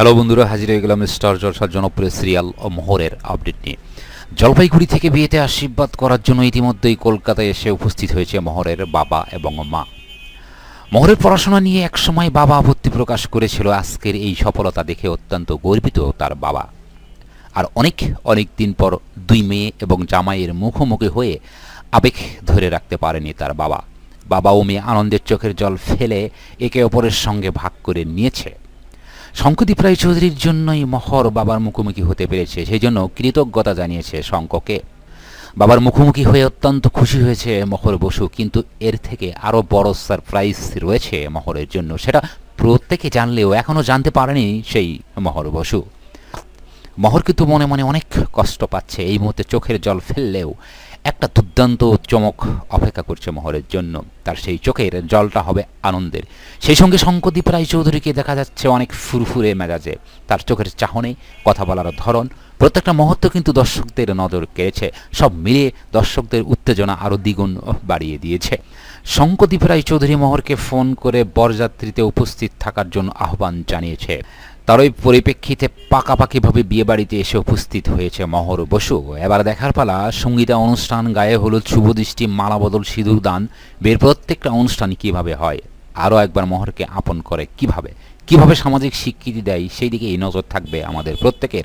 Hello বন্ধুরা, হাজির হয়ে গেলাম স্টার জলসার জনপ্রিয় সিরিয়াল ও মোহরের আপডেট নিয়ে। জলপাইগুড়ি থেকে বিয়েতে আশীর্বাদ করার জন্য ইতিমধ্যেই কলকাতায় এসে উপস্থিত হয়েছে মোহরের বাবা এবং মা। মোহরের পড়াশোনা নিয়ে একসময় বাবা আপত্তি প্রকাশ করেছিল, আজকের এই সফলতা দেখে অত্যন্ত গর্বিত তার বাবা। আর অনেক অনেক দিন পর দুই মেয়ে এবং জামাইয়ের মুখোমুখি হয়ে আবেগ ধরে রাখতে পারেনি তার বাবা। বাবা ও মেয়ে আনন্দের চোখের জল ফেলে একে অপরের সঙ্গে ভাগ করে নিয়েছে। শঙ্কদীপ রায় চৌধুরীর জন্যই মহর বাবার মুখোমুখি হতে পেরেছে সেই জন্য কৃতজ্ঞতা জানিয়েছে শঙ্ককে বাবার মুখোমুখি হয়ে অত্যন্ত খুশি হয়েছে মহর বসু, কিন্তু এর থেকে আরও বড় সারপ্রাইজ রয়েছে মহরের জন্য, সেটা প্রত্যেকে জানলেও এখনও জানতে পারেনি সেই মহর বসু। মহর কিন্তু মনে মনে অনেক কষ্ট পাচ্ছে, এই মুহূর্তে চোখের জল ফেললেও একটা দুর্দান্ত চমক অপেক্ষা করছে মহরের জন্য। তার সেই চোখের জলটা হবে আনন্দের। সেই সঙ্গে শঙ্করদীপ রায় চৌধুরীকে দেখা যাচ্ছে অনেক ফুরফুরে মেজাজে। তার চোখের চাহনে, কথা বলার ধরন প্রত্যেকটা মুহূর্ত কিন্তু দর্শকদের নজর কেড়েছে। সব মিলিয়ে দর্শকদের উত্তেজনা আরও দ্বিগুণ বাড়িয়ে দিয়েছে। শঙ্করদীপ রায় চৌধুরী মহরকে ফোন করে বরযাত্রীতে উপস্থিত থাকার জন্য আহ্বান জানিয়েছে। তার ওই পরিপ্রেক্ষিতে পাকাপাকিভাবে বিয়েবাড়িতে এসে উপস্থিত হয়েছে মহর বসু। এবার দেখার পালা, সঙ্গীতা অনুষ্ঠান গায়ে হলুদ শুভদৃষ্টি মালাবদল সিঁদুর দান বের প্রত্যেকটা অনুষ্ঠান কীভাবে হয়? আরও একবার মহরকে আপন করে কীভাবে? কীভাবে সামাজিক স্বীকৃতি দেয়? সেই দিকে এই নজর থাকবে আমাদের প্রত্যেকের।